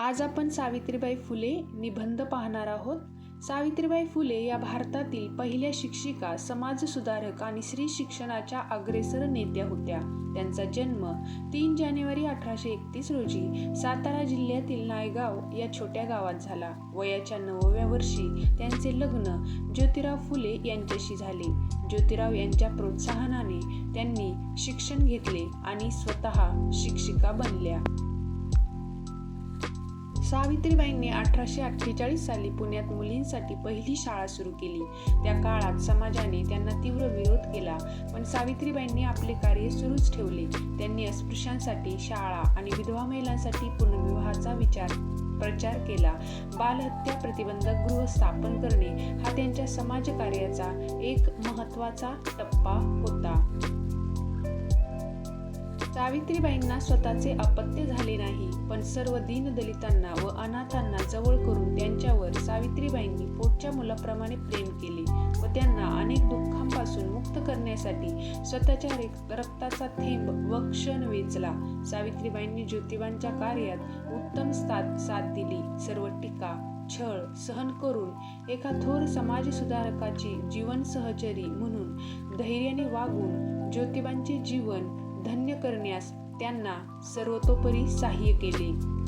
आज आपण सावित्रीबाई फुले निबंध पाहणार आहोत. सावित्रीबाई फुले या भारतातील पहिल्या शिक्षिका समाजसुधारक आणि स्त्री शिक्षणाच्या अग्रेसर नेत्या होत्या. त्यांचा जन्म तीन जानेवारी अठराशे एकतीस रोजी सातारा जिल्ह्यातील नायगाव या छोट्या गावात झाला. वयाच्या नवव्या वर्षी त्यांचे लग्न ज्योतिराव फुले यांच्याशी झाले. ज्योतिराव यांच्या प्रोत्साहनाने त्यांनी शिक्षण घेतले आणि स्वतः शिक्षिका बनल्या. सावित्रीबाईंनी अठराशे अठ्ठेचाळीस साली पुण्यात मुलींसाठी पहिली शाळा सुरू केली. त्या काळात समाजाने त्यांना तीव्र विरोध केला पण सावित्रीबाईंनी आपले कार्य सुरूच ठेवले. त्यांनी अस्पृश्यांसाठी शाळा आणि विधवा महिलांसाठी पुनर्विवाहाचा विचार प्रचार केला. बालहत्या प्रतिबंधक गृह स्थापन करणे हा त्यांच्या समाजकार्याचा एक महत्त्वाचा टप्पा होता. सावित्रीबाईंना स्वतःचे अपत्य झाले नाही पण सर्व दीनदलितांना व अनाथांना जवळ करून त्यांच्यावर सावित्रीबाईंनी पोटच्या मुलाप्रमाणे प्रेम केले व त्यांना अनेक दुःखांपासून मुक्त करण्यासाठी स्वतःच्या रक्ताचा थेंब व क्षण वेचला. सावित्रीबाईंनी ज्योतिबांच्या कार्यात उत्तम साथ साथ दिली. सर्व टीका छळ सहन करून एका थोर समाजसुधारकाची जीवन सहचरी म्हणून धैर्याने वागून ज्योतिबांचे जीवन धन्य करण्यास त्यांना सर्वतोपरी सहाय्य केले.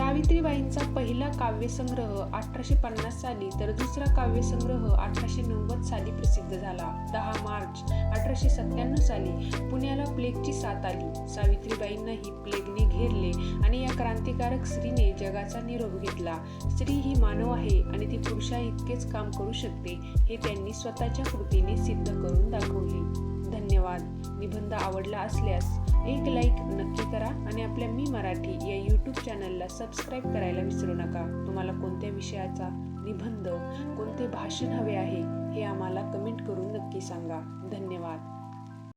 सावित्रीबाईंचा पहिला काव्यसंग्रह अठराशे पन्नास साली तर दुसरा काव्यसंग्रह अठराशे नव्वद साली प्रसिद्ध झाला. दहा मार्च अठराशे सत्त्याण्णव साली पुण्याला प्लेगची साथ आली. सावित्रीबाईंनाही प्लेगने घेरले आणि या क्रांतिकारक स्त्रीने जगाचा निरोप घेतला. स्त्री ही मानव आहे आणि ती पुरुषा इतकेच काम करू शकते हे त्यांनी स्वतःच्या कृतीने सिद्ध करून दाखवले. धन्यवाद. निबंध आवडला असल्यास एक लाईक नक्की करा आणि आपल्या मी मराठी या यूट्यूब चॅनलला सबस्क्राईब करायला विसरू नका. तुम्हाला कोणत्या विषयाचा निबंध कोणते भाषण हवे आहे हे आम्हाला कमेंट करून नक्की सांगा. धन्यवाद.